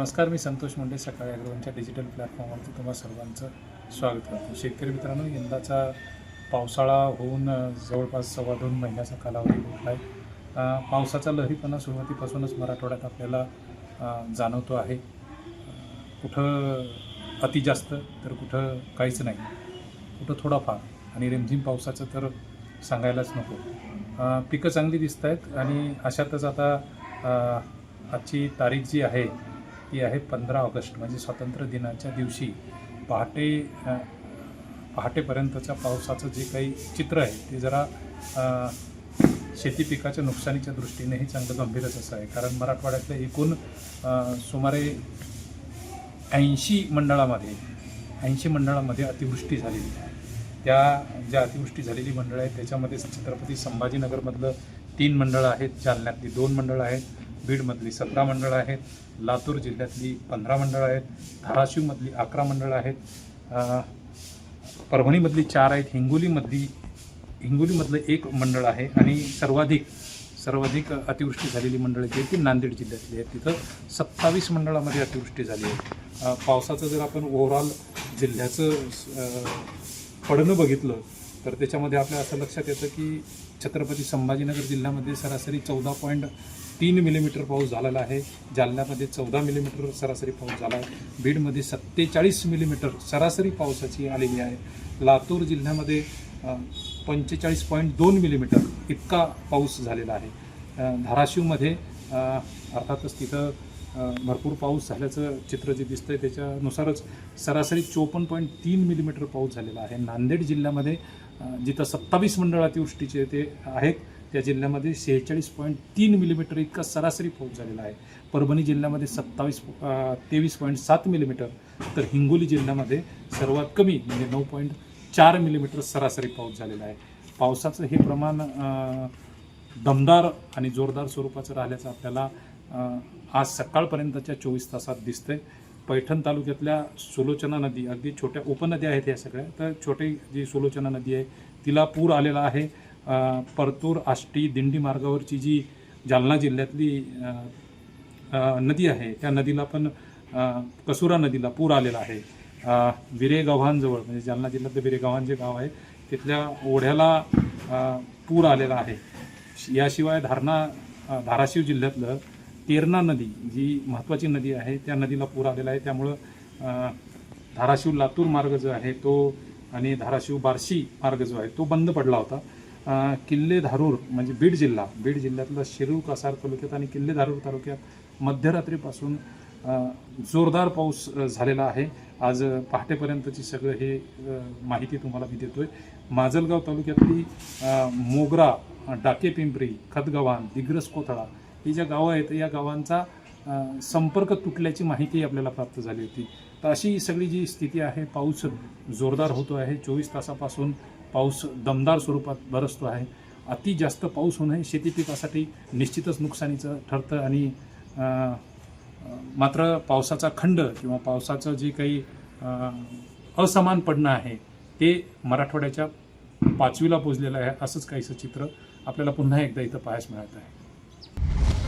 नमस्कार मी संतोष मुंडे सकाळी अग्रवांच्या डिजिटल प्लॅटफॉर्मवरती तुम्हा सर्वांचं स्वागत करतो. शेतकरी मित्रांनो यंदाचा पावसाळा होऊन जवळपास सव्वा दोन महिन्याचा कालावधी उठला आहे. पावसाचा लहरीपणा सुरुवातीपासूनच मराठवाड्यात आपल्याला जाणवतो आहे. कुठं अति जास्त तर कुठं काहीच नाही. कुठं थोडाफार आणि रिमझिम पावसाचं तर सांगायलाच नको. पिकं चांगली दिसत आहेत आणि अशातच आता आजची तारीख जी आहे ती आहे पंधरा ऑगस्ट म्हणजे स्वातंत्र्य दिनाच्या दिवशी. पहाटे पहाटेपर्यंतच्या पावसाचं जे काही चित्र आहे ते जरा शेती पिकाच्या नुकसानीच्या दृष्टीनेही चांगलं गंभीरच असं आहे. कारण मराठवाड्यातल्या एकूण सुमारे ऐंशी मंडळामध्ये ऐंशी मंडळामध्ये अतिवृष्टी झालेली आहे. त्या ज्या अतिवृष्टी झालेली मंडळं आहेत त्याच्यामध्ये छत्रपती संभाजीनगरमधलं तीन मंडळं आहेत जालन्यातली दोन मंडळं आहेत बीडमधली सतरा मंडळं आहेत लातूर जिल्ह्यातली पंधरा मंडळं आहेत धाराशिवमधली अकरा मंडळं आहेत परभणीमधली चार आहेत हिंगोलीमधली हिंगोलीमधलं एक मंडळ आहे आणि सर्वाधिक सर्वाधिक अतिवृष्टी झालेली मंडळं जी आहेत ती नांदेड जिल्ह्यातली आहेत. तिथं सत्तावीस मंडळामध्ये अतिवृष्टी झाली आहे. पावसाचं जर आपण ओव्हरऑल जिल्ह्याचं पडणं बघितलं तर त्याच्यामध्ये आपल्या असं लक्षात येतं की छत्रपती संभाजीनगर जिल्ह्यामध्ये सरासरी चौदा पॉईंट तीन मिलीमीटर पाऊस झालेला आहे. जालन्यामध्ये चौदा मिलीमीटर सरासरी पाऊस झाला आहे. बीडमध्ये सत्तेचाळीस मिलीमीटर सरासरी पावसाची आलेली आहे. लातूर जिल्ह्यामध्ये पंचेचाळीस पॉईंट दोन मिलीमीटर इतका पाऊस झालेला आहे. धाराशिवमध्ये अर्थातच तिथं भरपूर पाऊस झाल्याचं चित्र जे दिसतं आहे त्याच्यानुसारच सरासरी चोपन्न पॉईंट तीन मिलीमीटर पाऊस झालेला आहे. नांदेड जिल्ह्यामध्ये जिथं सत्तावीस मंडळ अतिवृष्टीचे ते आहेत त्या जिल्ह्यामध्ये शेहेचाळीस पॉईंट तीन मिलीमीटर इतका सरासरी पाऊस झालेला आहे. परभणी जिल्ह्यामध्ये सत्तावीस तेवीस पॉईंट सात मिलीमीटर तर हिंगोली जिल्ह्यामध्ये सर्वात कमी म्हणजे नऊ पॉईंट चार मिलीमीटर सरासरी पाऊस झालेला आहे. पावसाचं हे प्रमाण दमदार आणि जोरदार स्वरूपाचं राहिल्याचं आपल्याला आज सकाळपर्यंतच्या चोवीस तासात दिसते. पैठण तालुक्यातल्या सुलोचना नदी अगदी छोट्या उपनद्या आहेत या सगळ्या. तर छोटी जी सुलोचना नदी आहे तिला पूर आलेला आहे. परतूर आष्टी दिंडी मार्गावरची जी जालना जिल्ह्यातली नदी आहे त्या नदीला पण कसुरा नदीला पूर आलेला आहे. अ, म्हणजे जालना जिल्ह्यातलं विरेगव्हाण जे गाव आहे तिथल्या ओढ्याला पूर आलेला आहे. याशिवाय धारणा धाराशिव जिल्ह्यातलं तेरणा नदी जी महत्त्वाची नदी आहे त्या नदीला पूर आलेला आहे. त्यामुळं धाराशिव लातूर मार्ग जो आहे तो आणि धाराशिव बार्शी मार्ग जो आहे तो बंद पडला होता. किल्ले धारूर म्हणजे बीड जिल्हा बीड जिल्ह्यातला शिरूर कासार तालुक्यात आणि किल्ले धारूर तालुक्यात मध्यरात्रीपासून जोरदार पाऊस झालेला आहे. आज पहाटेपर्यंतची सगळं हे माहिती तुम्हाला मी देतोय. माजलगाव तालुक्यातली मोगरा डाके पिंपरी खतगव्हाण दिग्रस कोथळा ही ज्या गावं आहेत या गावांचा संपर्क तुटल्याची माहिती आपल्याला प्राप्त झाली होती. तर अशी सगळी जी स्थिती आहे पाऊस जोरदार होतो आहे. चोवीस तासापासून पाऊस दमदार स्वरूपात बरसतो आहे. अति जास्त पाऊस होणं हे शेती पिकासाठी निश्चितच नुकसानीचं ठरतं आणि मात्र पावसाचा खंड किंवा पावसाचं जे काही असमान पडणं आहे ते मराठवाड्याच्या पाचवीला पोचलेलं आहे असंच काहीसं चित्र आपल्याला पुन्हा एकदा इथं पाहायस मिळत आहे.